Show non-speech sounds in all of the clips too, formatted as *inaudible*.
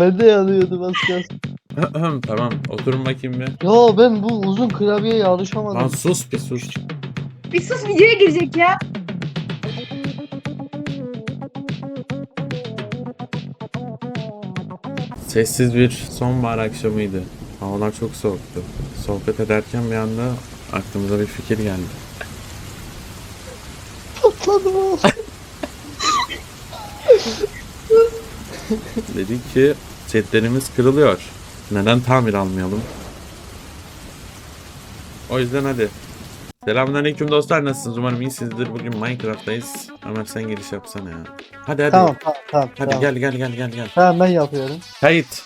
Ben de yanıyordum az kalsın. tamam oturun bakayım bir. Ya ben bu uzun klavyeye alışamadım. Lan sus bir sus. Bir sus videoya girecek ya. Sessiz bir sonbahar akşamıydı. Havalar çok soğuktu. Sohbet ederken bir anda aklımıza bir fikir geldi. Patladım oğlum. Dedik ki setlerimiz kırılıyor. Neden tamir almayalım? O yüzden hadi. Selamünaleyküm dostlar nasılsınız? Umarım iyisinizdir. Bugün Minecraft'tayız. Ömer sen giriş yapsana ya. Hadi hadi. Tamam tamam tamam. Hadi tamam. gel gel gel gel gel. Tamam ben yapıyorum. Kayıt.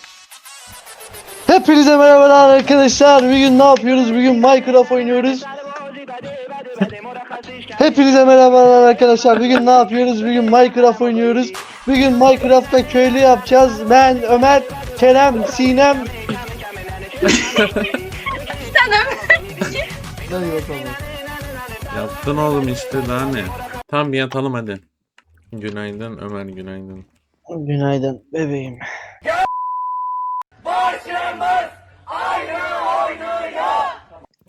Hepinize merhabalar arkadaşlar. Bugün ne yapıyoruz? Bugün Minecraft oynuyoruz. Hepinize merhabalar arkadaşlar. Bugün ne yapıyoruz? Bugün Minecraft oynuyoruz. Bugün Minecraft'ta köylü yapacağız. Ben Ömer, Kerem, Sinem. Hadi bakalım. Yaptın oğlum işte daha ne? Tam bir yatalım hadi. Günaydın Ömer günaydın. Günaydın bebeğim.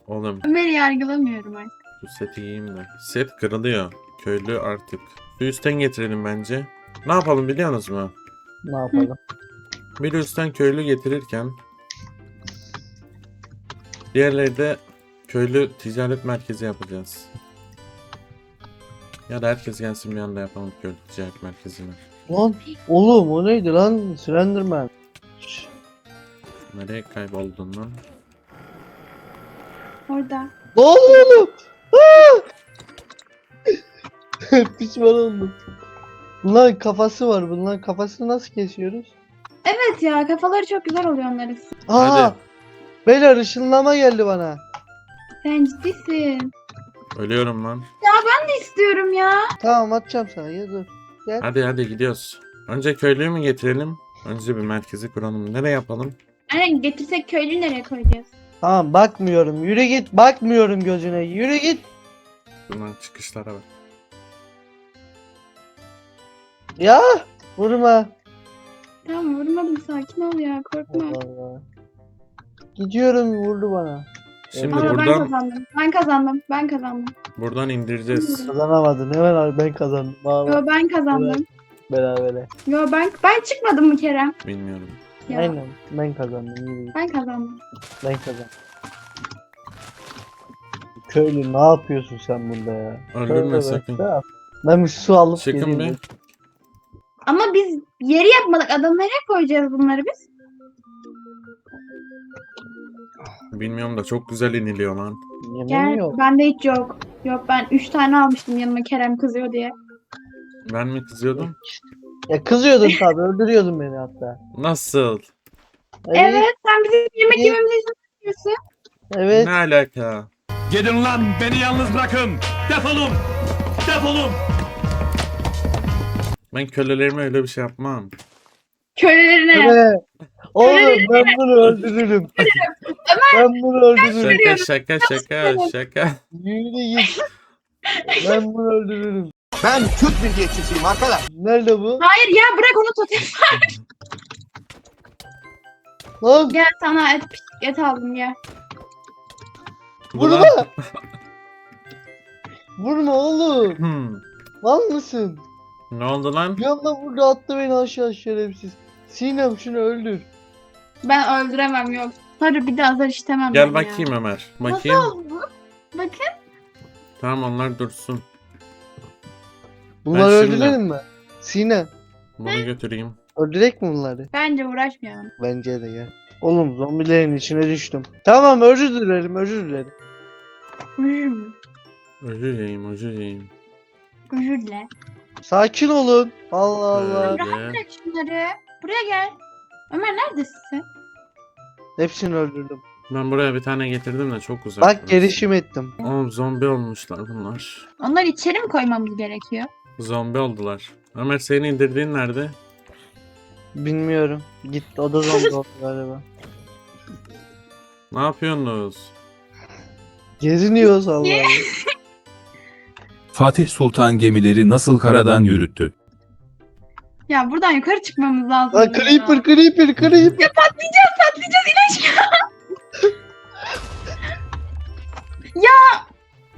Oğlum Ömer'i yargılamıyorum artık. Bu seti giyeyim de. Set kırılıyor. Köylü artık. Şu üstten getirelim bence. Ne yapalım biliyor musunuz mu? Ne yapalım? Bir üstten köylü getirirken diğerleri de köylü ticaret merkezi yapacağız. Ya da herkes gelsin bir anda yapalım köylü ticaret merkezini. Lan oğlum o neydi lan? Slenderman. Nereye kayboldun lan? Orada. Ne oluyor oğlum? *laughs* Pişman oldum. Bunların kafası var. Bunların kafasını nasıl kesiyoruz? Evet ya kafaları çok güzel oluyor onların. Aa! Hadi. Beyler ışınlama geldi bana. Sen ciddisin. Ölüyorum lan. Ne istiyorum ya? Tamam atacağım sana. Ya dur. Hadi hadi gidiyoruz. Önce köylüyü mü getirelim? Önce bir merkezi kuralım. Nereye yapalım? Aynen getirsek köylüyü nereye koyacağız? Tamam bakmıyorum. Yürü git. Bakmıyorum gözüne. Yürü git. Bunlar çıkışlara bak. Ya vurma. Tamam vurmadım sakin ol ya korkma. Allah Allah. Gidiyorum vurdu bana. Şimdi Aa, ben buradan kazandım. Ben kazandım. Ben kazandım. buradan indireceğiz. Kazanamadın. Hemen abi ben kazandım. Vallahi Yo ben kazandım. berabere. Yo ben ben çıkmadım mı Kerem? Bilmiyorum. Ya, Aynen. Ben kazandım. Yürü. Ben kazandım. Ben kazandım. Köylü ne yapıyorsun sen burada ya? Öldürme Tövbe sakın. be. Ben bir su alıp Çıkın geleyim. bir. Ama biz yeri yapmadık. Adam nereye koyacağız bunları biz? Bilmiyorum da çok güzel iniliyor lan. Yemeğim Gel yok. bende hiç yok. Yok ben 3 tane almıştım yanıma Kerem kızıyor diye. Ben mi kızıyordum? Ya kızıyordun tabii öldürüyordun beni hatta. Nasıl? Evet sen bizim yemek İyi. yememizi izin. Evet. Ne alaka? Gidin lan beni yalnız bırakın. Defolun. Defolun. Ben kölelerime öyle bir şey yapmam. Kölelerine. Evet. Oğlum ben bunu öldürürüm. ben bunu öldürürüm. Şaka şaka şaka şaka. Yürü git. Ben bunu öldürürüm. Ben Türk milliyetçisiyim arkadaş. Nerede bu? Hayır ya bırak onu totem. *laughs* Lan Gel sana et, et aldım gel. vurma. Ulan- *laughs* Vurma oğlum. Hmm. Mal mısın? Ne oldu lan? Bir anda burada attı beni aşağı şerefsiz. Sinem şunu öldür. Ben öldüremem yok. Sarı bir de azar istemem Gel ben bakayım ya. Ömer. Bakayım. Nasıl oldu? Bakın. Tamam onlar dursun. Bunları şimdi- öldürelim mi? Sinem. Bunu götüreyim. Öldürek mi bunları? Bence uğraşmayalım. Bence de gel. Oğlum zombilerin içine düştüm. Tamam özür dilerim özür dilerim. Özür mü? Özür dileyim özür dileyim. Dile. Sakin olun. Allah Allah. Öyle. Bırak şunları. Buraya gel. Ömer neredesin sen? Hepsini öldürdüm. Ben buraya bir tane getirdim de çok uzak. Bak gelişim ettim. Oğlum zombi olmuşlar bunlar. Onları içeri mi koymamız gerekiyor? Zombi oldular. Ömer senin indirdiğin nerede? Bilmiyorum. Git o da zombi oldu *laughs* galiba. Ne yapıyorsunuz? Geziniyoruz Allah Allah. *laughs* Fatih Sultan gemileri nasıl karadan yürüttü? Ya buradan yukarı çıkmamız lazım. Lan ya. creeper creeper creeper. Ya patlayacağız patlayacağız in aşağı. *laughs*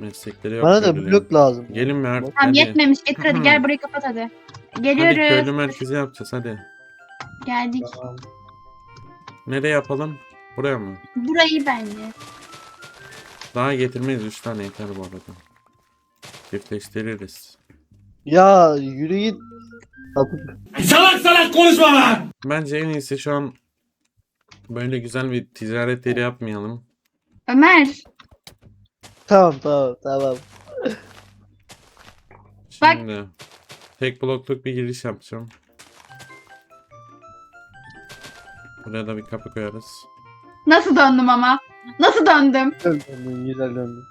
Meslekleri yok. Bana da köylülerin. blok lazım. Gelin mi artık? Tamam hadi. yetmemiş getir hadi gel burayı kapat hadi. Hadi Geliyoruz. köylü merkezi yapacağız hadi. Geldik. Tamam. Nereye yapalım? Buraya mı? Burayı bence. Daha getirmeyiz 3 tane yeter bu arada. Çiftleştiririz. Ya yürü git. Sapık. Salak salak konuşma lan! Bence en iyisi şu an böyle güzel bir ticaret yeri yapmayalım. Ömer. Tamam tamam tamam. Bak. Şimdi tek blokluk bir giriş yapacağım. Buraya da bir kapı koyarız. Nasıl döndüm ama? Nasıl döndüm? Döndün güzel döndün.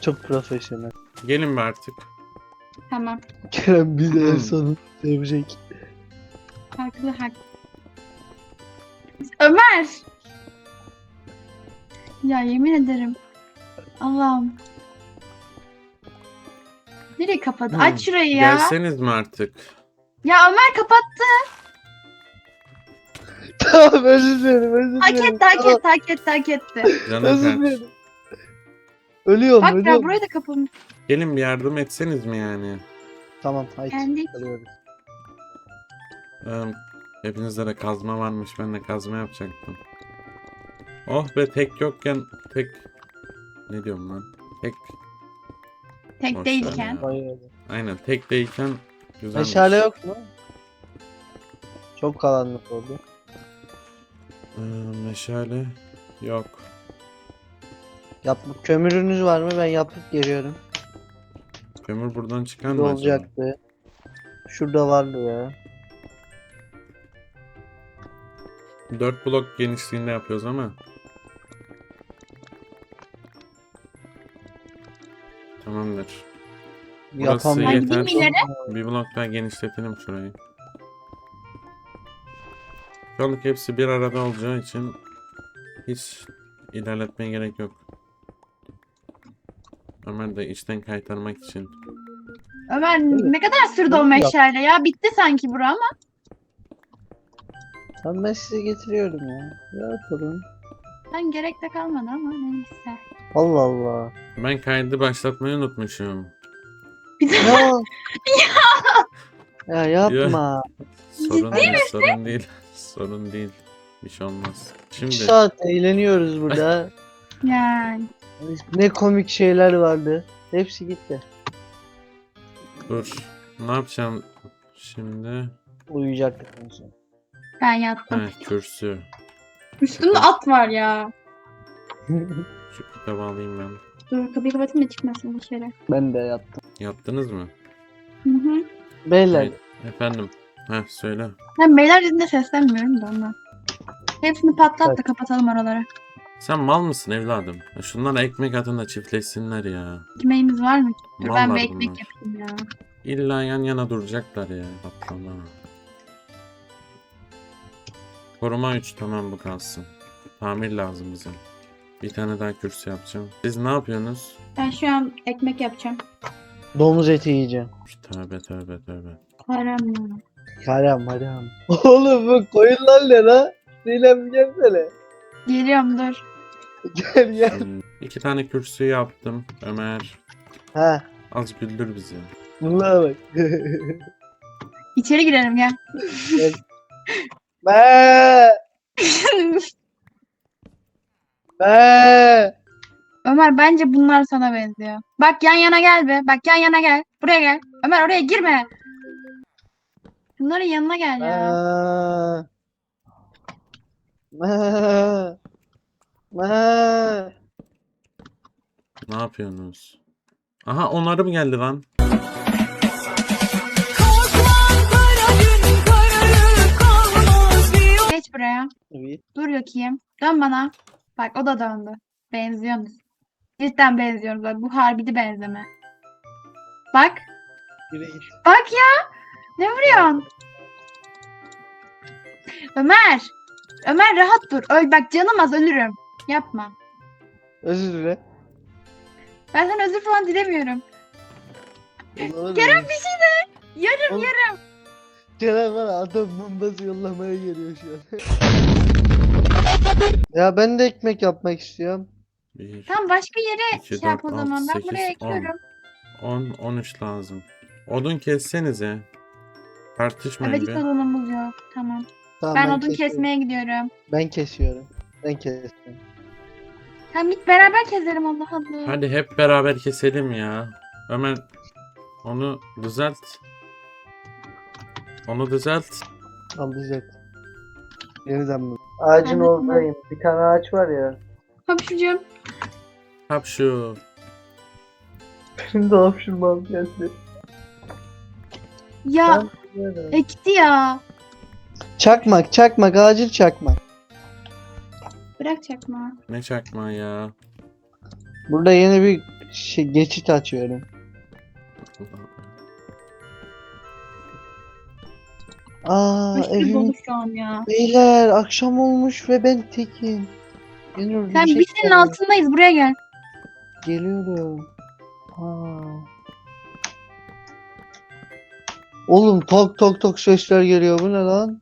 Çok profesyonel. Gelin be artık. Tamam. Kerem bizi en Hmm. son sevecek. Haklı haklı. Ömer. Ya yemin ederim. Allah'ım. Nereye kapadı? Hmm, Aç şurayı ya. Gelseniz mi artık? Ya Ömer kapattı. *laughs* tamam özür dilerim özür Hak dilerim. etti hak etti hak etti hak etti. Canım Özür dilerim. Ölüyorum Bak ya ölüyorum. burayı da kapamış. Gelin bir yardım etseniz mi yani? Tamam haydi. Geldik. Alıyoruz. Ee, hepinizde de kazma varmış. Ben de kazma yapacaktım. Oh be tek yokken tek... Ne diyorum lan? Tek... Tek Boş değilken. ver. Aynen tek değilken güzelmiş. Meşale yok mu? Çok karanlık oldu. Ee, meşale yok. Yapıp kömürünüz var mı? Ben yapıp geliyorum. Kömür buradan çıkan Ne mı acaba? olacaktı? Şurada vardı ya. 4 blok genişliğinde yapıyoruz ama. Burası Yapamam. Hadi yeter. gideyim ileri. Bir blok daha genişletelim şurayı. Şu anlık hepsi bir arada olacağı için hiç ilerletmeye gerek yok. Ömer de içten kaytarmak için. Ömer ne kadar sürdü o yap- meşale ya? Bitti sanki bura ama. Tamam ben size getiriyorum ya. Rahat olun. Ben gerek de kalmadı ama neyse. Allah Allah. Ben kaydı başlatmayı unutmuşum. Ya. ya yapma. Sorun değil, sorun değil. Sorun değil. Bir şey olmaz. 3 Şimdi saat eğleniyoruz burada. Yani. ne komik şeyler vardı. Hepsi gitti. dur. Ne yapacağım şimdi? Uyuyacaktık en son. Ben yattım. Ha, kürsü. Üstümde at var ya. Şu kitabı alayım ben. Dur kapıyı kapatayım da çıkmasın dışarı. ben de yattım. Yattınız mı? Hı hı. Beyler. Hayır. Efendim. Ha söyle. Ben beyler yüzünde seslenmiyorum da ondan. Hepsini patlat da kapatalım oraları. Sen mal mısın evladım? Şunlara ekmek atın da çiftleşsinler ya. Ekmeğimiz var mı? Dur ben bir ekmek bunlar. yapayım ya. İlla yan yana duracaklar ya. Atlama. Koruma 3 tamam bu kalsın. Tamir lazım bize. Bir tane daha kürsü yapacağım. Siz ne yapıyorsunuz? Ben şu an ekmek yapacağım. Domuz eti yiyeceğim. Tövbe tövbe tövbe. Haram ya. Haram haram. *laughs* Oğlum bu koyunlar ne la? Neylem gelsene. Geliyorum dur. Gel gel. Hmm, İki tane kürsü yaptım. Ömer Ha. az güldür bizi. Bunlara bak. İçeri girelim gel. Be. *laughs* Be. Ömer bence bunlar sana benziyor. Bak yan yana gel be. Bak yan yana gel. Buraya gel. Ömer oraya girme. Bunların yanına gel ya. Be. Be. Be. Ne yapıyorsunuz? Aha onarım geldi lan. Geç buraya. Evet. Dur bakayım. Dön bana. Bak o da döndü. Benziyorsunuz. Cidden benziyoruz. Bak, bu harbidi benzeme. Bak. Bak ya. Ne vuruyorsun? Ömer. Ömer rahat dur. Öl bak canım az ölürüm. Yapma. Özür dile. Ben sana özür falan dilemiyorum. Kerem bir şey de. Yarım Oğlum- yarım. Kerem var ya, adam bombası yollamaya geliyor şu an. *laughs* ya ben de ekmek yapmak istiyorum. 1, Tamam başka yere İki, şey yap dört, o altı, zaman. Ben sekiz, buraya on. ekliyorum. 10, 13 lazım. Odun kessenize. Tartışmayın Evet bir. odunumuz yok. Tamam. Tamam, ben odun kesiyorum. kesmeye gidiyorum. Ben kesiyorum. Ben kesiyorum. Tamam git beraber keselim Allah Allah. Hadi hep beraber keselim ya. Ömer onu düzelt. Onu düzelt. Al düzelt. Yeniden mi? Ağacın Ben de oradayım. Bir tane ağaç var ya. Hapşucuğum. Yap şu. Benim de hapşırmam geldi. Ya ekti ya. Çakmak çakmak acil çakmak. Bırak çakma. Ne çakma ya. Burada yeni bir şey, geçit açıyorum. Aa evim. dolu şu an ya. Beyler akşam olmuş ve ben tekim. Sen öldürecekler. biz senin altındayız buraya gel. Geliyorum. Aa. Oğlum tok tok tok sesler geliyor. Bu ne lan?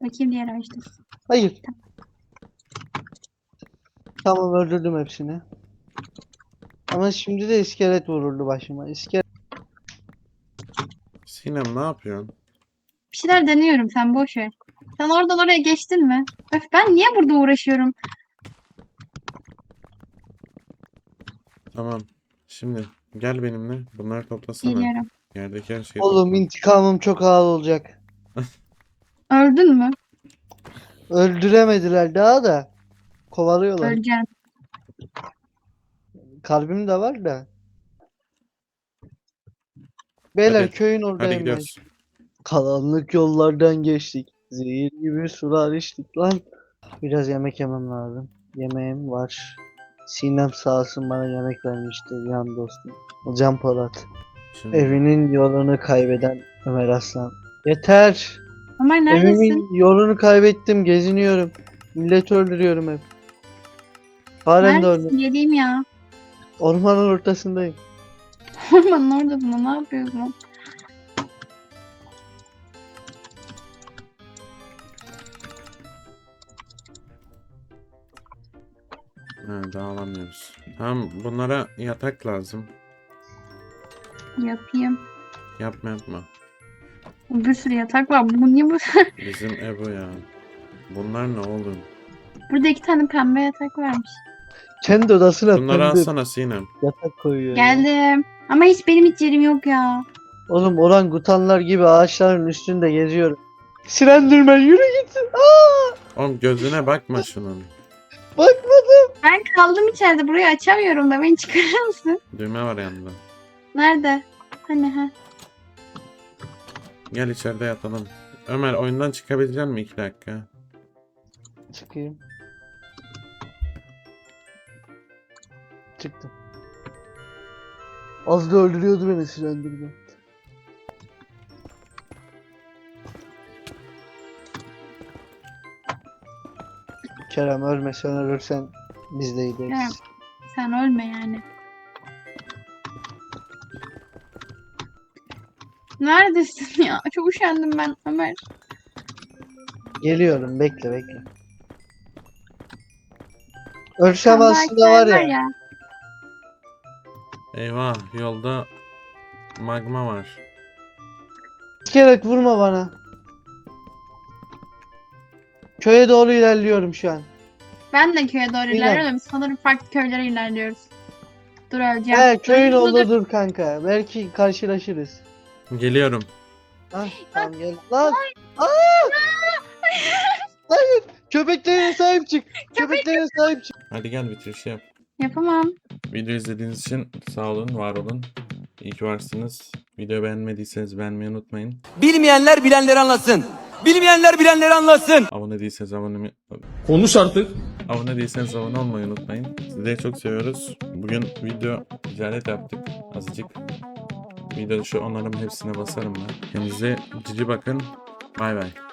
Bakayım diğer ağaçta. Hayır. Tamam öldürdüm hepsini. Ama şimdi de iskelet vururdu başıma. İskelet. Sinem ne yapıyorsun? Bir şeyler deniyorum sen boş ver. Sen oradan oraya geçtin mi? Öf ben niye burada uğraşıyorum? Tamam. Şimdi gel benimle. Bunları toplasana. Geliyorum. Yerdeki her şeyi Oğlum topla. intikamım çok ağır olacak. Öldün mü? Öldüremediler daha da. Kovalıyorlar. Öleceğim. Kalbim de var da. Beyler Hadi, köyün Hadi oradayım ben. gidiyoruz. Karanlık yollardan geçtik. Zehir gibi sular içtik lan. Biraz yemek yemem lazım. Yemeğim var. Sinem sağ olsun bana yemek vermişti yan dostum. Can Polat. Şimdi Evinin yolunu kaybeden Ömer Aslan. Yeter. Ömer neredesin? Evimin yolunu kaybettim. Geziniyorum. Millet öldürüyorum hep. Halen de Neredesin? öyle. Geleyim ya. Ormanın ortasındayım. *laughs* Ormanın orada bunu ne yapıyorsun? ha, dağılamıyoruz. Tamam bunlara yatak lazım. Yapayım. Yapma yapma. Bir sürü yatak var. Bu niye bu? *laughs* Bizim Ebu ya. Bunlar ne oğlum? Burada iki tane pembe yatak varmış. Kendi odasına Bunları pembe alsana Sinem. yatak koyuyor. ya. Geldim. Ama hiç benim hiç yerim yok ya. Oğlum orangutanlar gibi ağaçların üstünde geziyorum. Sirendirmen yürü gitsin. Aa! Oğlum gözüne bakma şunun. Bakmadım. Ben kaldım içeride. Burayı açamıyorum da. Beni çıkarır mısın? Düğme var yanında. Nerede? Hani ha? Gel içeride yatalım. Ömer oyundan çıkabilecek misin 2 dakika? Çıkayım. Çıktım. Az da öldürüyordu beni Sirendirmen. Kerem ölme sen ölürsen biz de gideriz. Kerem. Sen ölme yani. Neredesin ya? Çok üşendim ben Ömer. Geliyorum bekle bekle. Ölsem Sen aslında var Ömer ya. Eyvah yolda magma var. İskelet vurma bana. Köye doğru ilerliyorum şu an. Ben de köye doğru Bilmem. ilerliyorum. Sanırım farklı köylere ilerliyoruz. Dur öleceğim. He köyün Dur, dur, kanka. Belki karşılaşırız. Geliyorum. Ah tamam gel. Lan. Aa! Hayır. Köpeklerine sahip çık. Köpeklerine sahip çık. Hadi gel bitiriş yap. Yapamam. Video izlediğiniz için sağ olun, var olun. İyi ki varsınız. Video beğenmediyseniz beğenmeyi unutmayın. Bilmeyenler bilenleri anlasın. Bilmeyenler bilenleri anlasın. Abone değilseniz abone, Konuş artık. abone değilseniz abone olmayı unutmayın. Sizleri çok seviyoruz. Bugün video ticaret yaptık azıcık. Video şu onların hepsine basarım ben. Kendinize cici bakın. Bay bay.